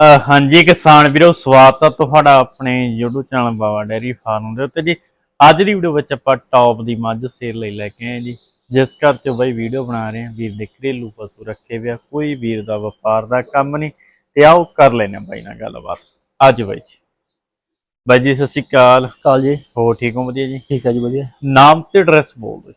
ਹਾਂਜੀ ਕਿਸਾਨ ਵੀਰੋ ਸਵਾਗਤ ਹੈ ਤੁਹਾਡਾ ਆਪਣੇ YouTube channel Baba dairy farm ਦੇ ਉੱਤੇ ਜੀ। ਅੱਜ ਦੀ ਵੀਡੀਓ ਵਿੱਚ ਆਪਾਂ ਟੌਪ ਦੀ ਮੱਝ ਸੇਲ ਲਈ ਲੈ ਕੇ ਆਏ ਜੀ। ਜਿਸ ਘਰ 'ਚ ਬਾਈ ਵੀਡੀਓ ਬਣਾ ਰਹੇ ਹਾਂ ਵੀਰ ਦੇ ਘਰੇਲੂ ਪਸ਼ੂ ਰੱਖੇ ਵਿਆ ਕੋਈ ਵੀਰ ਦਾ ਵਪਾਰ ਦਾ ਕੰਮ ਨਹੀਂ ਤੇ ਆਓ ਕਰ ਲੈਨੇ ਬਾਈ ਨਾਲ ਗੱਲਬਾਤ। ਅੱਜ ਬਾਈ ਜੀ। ਬਾਈ ਜੀ ਸਤਿ ਸ਼੍ਰੀ ਅਕਾਲ। ਕਾਲ ਜੀ। ਹੋ ਠੀਕ ਹੋ? ਵਧੀਆ ਜੀ? ਠੀਕ ਹੈ ਜੀ ਵਧੀਆ। ਨਾਮ ਤੇ ਐਡਰੈਸ ਬੋਲ ਦਿਓ।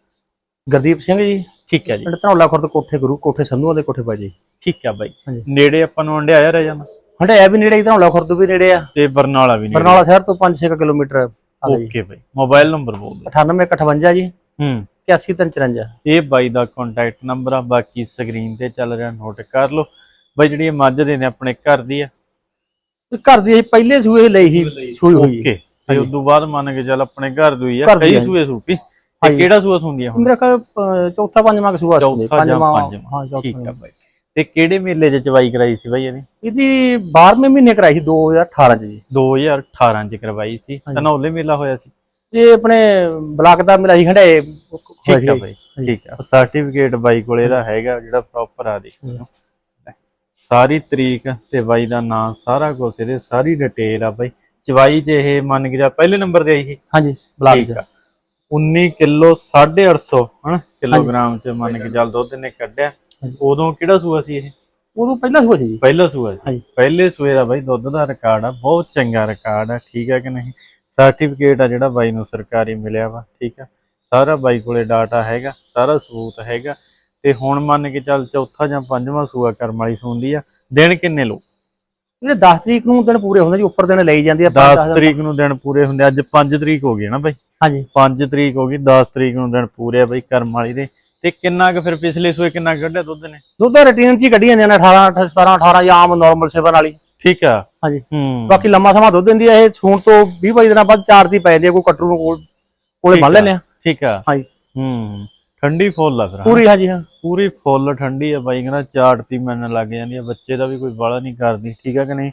ਗੁਰਦੀਪ ਸਿੰਘ ਜੀ। ਠੀਕ ਹੈ ਜੀ। ਪਿੰਡ ਧਨੌਲਾ ਖੁਰਦ ਕੋਠੇ ਗੁਰੂ ਕੋਠੇ ਸੰਧੂਆਂ ਦੇ ਕੋਠੇ ਬਾਜੀ ਠੀਕ ਹੈ ਬਾਈ। ਨੇੜੇ ਆਪਾਂ ਨੂੰ ਹੰਡਿਆਇਆ ਰਹਿ ਜਾਣਾ ਹੰਡਿਆ ਵੀ ਨੇੜੇ ਹੀ ਧਨੌਲਾ ਖੁਰਦ ਵੀ ਨੇੜੇ ਆ। ਤੇ ਬਰਨਾਲਾ ਵੀ ਨੇੜੇ। ਬਰਨਾਲਾ ਸ਼ਹਿਰ ਤੋਂ 5-6 ਕਿਲੋਮੀਟਰ ਆ ਓਕੇ ਬਾਈ। ਮੋਬਾਈਲ ਨੰਬਰ ਬੋਲ ਦਿਓ। 9858 ਜੀ। ਹੂੰ। 8153 ਇਹ ਬਾਈ ਦਾ ਕੰਟੈਕਟ ਨੰਬਰ ਆ। ਬਾਕੀ ਸਕਰੀਨ ਤੇ ਚੱਲ ਰਿਹਾ ਨੋਟ ਕਰ ਲਓ। ਬਾਈ ਜਿਹੜੀ ਇਹ ਮੱਝ ਦੇ ਨੇ ਆਪਣੇ ਘਰ ਦੀ ਆ? ਤੇ ਘਰ ਦੀ ਅਸੀਂ ਪਹਿਲੇ ਸੂਏ ਲਈ ਸੀ। ਸੂਈ ਹੋਈ। ਓਕੇ। ਤੇ ਉਸ ਤੋਂ ਬਾਅਦ ਮੰਨ ਕੇ ਚੱਲ ਆਪਣੇ ਘਰ ਦੀ ਆ। ਕਈ। ਸੂਏ ਸੂਪੀ ਤੇ ਹਾਂਜੀ। ਕਿਹੜਾ ਸੂਆ ਸੁੰਦੀ ਆ ਹੁਣ? ਮੇਰਾ ਖਿਆਲ ਚੌਥਾ ਪੰਜਵਾਂ ਕਿ ਸੂਆ ਸੀ ਚੌਥਾ ਜਾਂ ਪੰਜਵਾਂ। ਹਾਂ ਚੌਥਾ ਠੀਕ ਆ ਬਾਈ। ਤੇ ਕਿਹੜੇ ਮੇਲੇ 'ਚ ਚਵਾਈ ਕਰਾਈ ਸੀ ਬਾਈ ਇਹਦੀ? ਇਹਦੀ 12ਵੇਂ ਮਹੀਨੇ ਕਰਾਈ ਸੀ 2018 ਚ ਜੀ। 2018 'ਚ ਕਰਵਾਈ ਸੀ। ਧਨੌਲੇ ਮੇਲਾ ਹੋਇਆ ਸੀ। ਇਹ ਆਪਣੇ ਬਲਾਕ ਦਾ ਮੇਰਾ ਹੀ ਹੰਡਾਏ ਠੀਕ ਆ ਬਾਈ ਠੀਕ ਆ। ਸਰਟੀਫਿਕੇਟ ਬਾਈ ਕੋਲ ਇਹਦਾ ਹੈਗਾ ਜਿਹੜਾ ਪ੍ਰੋਪਰ ਆ ਦੇਖੋ ਸਾਰੀ ਤਰੀਕ ਤੇ ਬਾਈ ਦਾ ਨਾਮ ਸਾਰਾ ਕੁਝ ਇਹਦੇ ਸਾਰੀ ਡਿਟੇਲ ਆ ਬਾਈ। ਚਵਾਈ 'ਚ ਇਹ ਮੰਨ ਕੇ ਜਾ ਪਹਿਲੇ ਨੰਬਰ ਤੇ ਆਈ ਸੀ। ਹਾਂਜੀ ਬਲਾਕ ਚ। ਆ। 19 ਕਿਲੋ 850 ਹਨਾ? ਕਿਲੋਗ੍ਰਾਮ ਚ ਮੰਨ ਕੇ ਚੱਲ ਦੁੱਧ ਨੇ ਕੱਢਿਆ। ਉਦੋਂ ਕਿਹੜਾ ਸੂਆ ਸੀ ਇਹ? ਉਦੋਂ ਪਹਿਲਾ ਸੂਆ ਸੀ ਜੀ। ਪਹਿਲਾ ਸੂਆ ਸੀ। ਪਹਿਲੇ ਸੂਏ ਦਾ ਬਾਈ ਦੁੱਧ ਦਾ ਰਿਕਾਰਡ ਆ ਬਹੁਤ ਚੰਗਾ ਰਿਕਾਰਡ ਆ ਠੀਕ ਆ ਕਿ ਨਹੀਂ? ਸਰਟੀਫਿਕੇਟ ਆ ਜਿਹੜਾ ਬਾਈ ਨੂੰ ਸਰਕਾਰੀ ਮਿਲਿਆ ਵਾ ਠੀਕ ਆ? ਸਾਰਾ ਬਾਈ ਕੋਲੇ ਡਾਟਾ ਹੈਗਾ ਸਾਰਾ ਸਬੂਤ ਹੈਗਾ। ਤੇ ਹੁਣ ਮੰਨ ਕੇ ਚੱਲ ਚੌਥਾ ਜਾਂ ਪੰਜਵਾਂ ਸੂਆ ਕਰਮ ਵਾਲੀ ਸੁਣਦੀ ਆ ਦਿਨ ਕਿੰਨੇ ਲੋ ਇਹਦੇ 10 ਤਰੀਕ ਨੂੰ ਦਿਨ ਪੂਰੇ ਹੁੰਦੇ ਜੀ ਉੱਪਰ ਦਿਨ ਲਈ ਜਾਂਦੀ ਆ 10 ਤਰੀਕ ਨੂੰ ਦਿਨ ਪੂਰੇ ਹੁੰਦੇ ਅੱਜ 5 ਤਰੀਕ ਹੋ ਗਈ ਨਾ ਬਾਈ? ਹਾਂਜੀ। 5 ਤਰੀਕ ਹੋ ਗਈ 10 ਤਰੀਕ ਨੂੰ ਦਿਨ ਪੂਰੇ ਆ ਬਈ ਕਰਮ ਵਾਲੀ ਦੇ। ਤੇ ਕਿੰਨਾ ਕੁ ਫਿਰ ਪਿਛਲੇ ਸੂਏ ਕਿੰਨਾ ਕੁ ਕੱਢਿਆ ਦੁੱਧ ਨੇ? ਦੁੱਧ ਰੂਟੀਨ ਚ ਹੀ ਕੱਢੀ ਜਾਂਦੀਆਂ ਨੇ 18 17 18 ਜਾਂ ਆਮ ਨਾਰਮਲ ਸੇਵਨ ਵਾਲੀ। ਠੀਕ ਆ। ਹਾਂਜੀ। ਹੂੰ। ਬਾਕੀ ਲੰਮਾ ਸਮਾਂ ਦੁੱਧ ਦਿੰਦੀ ਆ ਇਹ ਸੂਣ ਤੋਂ 20 22 ਦਿਨਾਂ ਬਾਅਦ ਚਾਰ ਦੀ ਪੈ ਜਾਂਦੀ ਆ ਕੋਈ ਕਟਰੂ ਨੂੰ ਕੋਲ ਕੋਲੇ ਬੰਨ। ਲੈਨੇ ਆ। ਠੀਕ ਆ। ਹਾਂਜੀ। ਹੂੰ ਠੰਡੀ ਫੁੱਲ ਆ ਫਿਰ ਹਾਂ। ਪੂਰੀ ਹਾਂਜੀ ਹਾਂ। ਪੂਰੀ ਫੁੱਲ ਠੰਡੀ ਆ ਬਾਈ ਕਹਿੰਦਾ ਚਾੜਤੀ ਮੈਨ ਲੱਗ ਜਾਂਦੀ ਆ ਬੱਚੇ ਦਾ ਵੀ ਕੋਈ ਬਾਲਾ ਨਹੀਂ ਕਰਦੀ ਠੀਕ ਆ ਕਿ ਨਹੀਂ?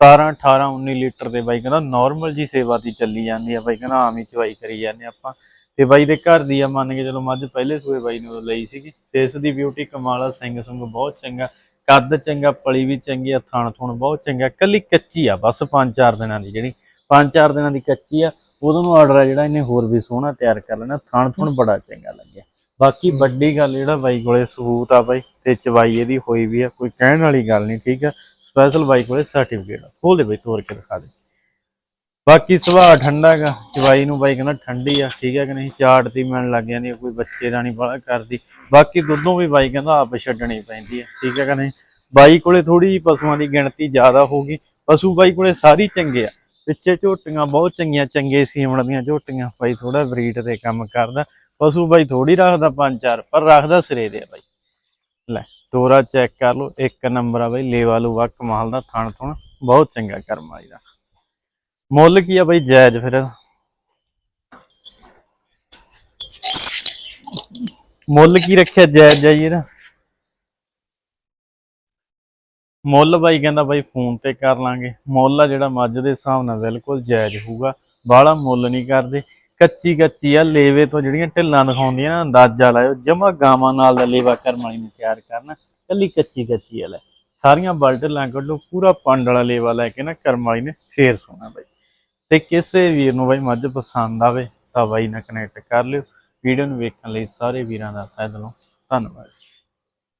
17 18 19 ਲੀਟਰ ਦੇ ਬਾਈ ਕਹਿੰਦਾ ਨਾਰਮਲ ਜੀ ਸੇਵਾ ਦੀ ਚੱਲੀ ਜਾਂਦੀ ਆ ਬਾਈ ਕਹਿੰਦਾ ਆਮ ਹੀ ਚਵਾਈ ਕਰੀ ਜਾਂਦੇ ਆਪਾਂ। ਤੇ ਬਾਈ ਦੇ ਘਰ ਦੀ ਆ ਮੰਨ ਕੇ ਚਲੋ ਮੱਝ ਪਹਿਲੇ ਸੂਏ ਬਾਈ ਨੂੰ ਲਈ ਸੀਗੀ। ਫੇਸ ਦੀ ਬਿਊਟੀ ਕਮਾਲ ਸਿੰਘ ਸੁੰਗ ਬਹੁਤ ਚੰਗਾ ਕੱਦ ਚੰਗਾ ਪਲੀ ਵੀ ਚੰਗੀ ਆ ਥਣ ਥੁਣ ਬਹੁਤ ਚੰਗਾ ਕੱਲੀ ਕੱਚੀ ਆ ਬਸ 5-4 ਦਿਨਾਂ ਦੀ ਜਿਹੜੀ 5-4 ਦਿਨਾਂ ਦੀ ਕੱਚੀ ਆ ਉਦੋਂ ਨੂੰ ਆਰਡਰ ਆ ਜਿਹੜਾ ਇਹਨੇ ਹੋਰ ਵੀ ਸੋਹਣਾ ਤਿਆਰ ਕਰ ਲੈਣਾ ਥਣ ਥੁਣ ਬੜਾ ਚੰਗਾ ਲੱਗਿਆ। ਬਾਕੀ ਵੱਡੀ ਗੱਲ ਜਿਹੜਾ ਬਾਈ ਕੋਲੇ ਸਬੂਤ ਆ ਬਾਈ ਤੇ ਚਵਾਈ ਇਹਦੀ ਹੋਈ ਵੀ ਆ ਕੋਈ ਕਹਿਣ ਵਾਲੀ ਗੱਲ ਨਹੀਂ ਠੀਕ ਆ? ਸਪੈਸ਼ਲ ਬਾਈ ਕੋਲੇ ਸਰਟੀਫਿਕੇਟ ਆ ਖੋਲ ਦੇ ਬਾਈ ਤੋੜ ਕੇ ਦਿਖਾ ਦੇ। ਬਾਕੀ ਸੁਭਾਅ ਠੰਡਾ ਗਾ ਜਵਾਈ ਨੂੰ ਬਾਈ ਕਹਿੰਦਾ ਠੰਡੀ ਆ, ਠੀਕ ਹੈ ਕਿ ਨਹੀਂ? ਚਾਟ ਦੀ ਮਿਲਣ ਲੱਗ ਜਾਂਦੀ ਕੋਈ ਬੱਚੇ ਦਾ ਨਹੀਂ ਬੜਾ ਕਰਦੀ ਬਾਕੀ ਦੁੱਧੋਂ ਵੀ ਬਾਈ ਕਹਿੰਦਾ ਆਪ ਛੱਡਣੀ ਪੈਂਦੀ ਆ, ਠੀਕ ਹੈ ਕਿ ਨਹੀਂ? ਬਾਈ ਕੋਲੇ ਥੋੜੀ ਜਿਹੀ ਪਸ਼ੂਆਂ ਦੀ ਗਿਣਤੀ ਜ਼ਿਆਦਾ ਹੋਊਗੀ। ਪਸ਼ੂ ਬਾਈ ਕੋਲੇ ਸਾਰੀ ਚੰਗੇ ਆ। ਪਿੱਛੇ ਝੋਟੀਆਂ ਬਹੁਤ ਚੰਗੀਆਂ, ਚੰਗੇ ਸੀਮਣ ਦੀਆਂ ਝੋਟੀਆਂ। ਬਾਈ ਥੋੜਾ ਬਰੀਡ ਤੇ ਕੰਮ ਕਰਦਾ। ਪਸ਼ੂ ਬਾਈ ਥੋੜੀ ਰੱਖਦਾ ਪੰਜ ਚਾਰ, ਪਰ ਰੱਖਦਾ ਸਿਰੇ ਦੇ ਆ ਬਾਈ। ਲੈ ਦੋਰਾ ਚੈੱਕ ਕਰ ਲਓ। ਇੱਕ ਨੰਬਰ ਆ ਬਾਈ, ਲੇਵਾ ਲੂਵਾ ਕਮਾਲ ਦਾ, ਥਣ ਥੁਣ। ਬਹੁਤ ਚੰਗਾ ਕਰਮ ਵਾਲੀ ਦਾ ਮੁੱਲ ਕੀ ਆ ਬਾਈ ਜਾਇਜ਼ ਫਿਰ? ਮੁੱਲ ਕੀ ਰੱਖਿਆ ਜਾਇਜ਼ ਜਾਈ ਇਹਦਾ? ਮੁੱਲ ਬਾਈ ਕਹਿੰਦਾ ਬਾਈ ਫੋਨ ਤੇ ਕਰ ਲਾਂਗੇ। ਮੁੱਲ ਆ ਜਿਹੜਾ ਮੱਝ ਦੇ ਹਿਸਾਬ ਨਾਲ ਬਿਲਕੁਲ ਜਾਇਜ਼ ਹੋਊਗਾ। ਬਾਹਲਾ ਮੁੱਲ ਨਹੀਂ ਕਰਦੇ। ਕੱਚੀ ਕੱਚੀ ਆ ਲੇਵੇ ਤੋਂ ਜਿਹੜੀਆਂ ਢਿੱਲਾਂ ਦਿਖਾਉਂਦੀਆਂ ਨਾ, ਅੰਦਾਜ਼ਾ ਲਾਇਓ, ਜਮਾ ਗਾਵਾਂ ਨਾਲ ਦਾ ਲੇਵਾ ਕਰਮ ਵਾਲੀ ਨੇ ਤਿਆਰ ਕਰਨਾ। ਕੱਲੀ ਕੱਚੀ ਕੱਚੀ ਆ ਲੈ। ਸਾਰੀਆਂ ਬਲਟਲਾਂ ਕੱਢੋ, ਪੂਰਾ ਪੰਡ ਵਾਲਾ ਲੇਵਾ ਲੈ ਕੇ ਨਾ ਕਰਮ ਵਾਲੀ ਨੇ ਫੇਰ ਸੋਣਾ ਬਾਈ। ਤੇ ਕਿਸੇ ਵੀਰ ਨੂੰ ਬਾਈ ਮੱਝ ਪਸੰਦ ਆਵੇ ਤਾਂ ਬਾਈ ਨਾਲ ਕਨੈਕਟ ਕਰ ਲਿਓ। ਵੀਡੀਓ ਨੂੰ ਵੇਖਣ ਲਈ ਸਾਰੇ ਵੀਰਾਂ ਦਾ ਤਹਿ ਦਿਲੋਂ ਧੰਨਵਾਦ।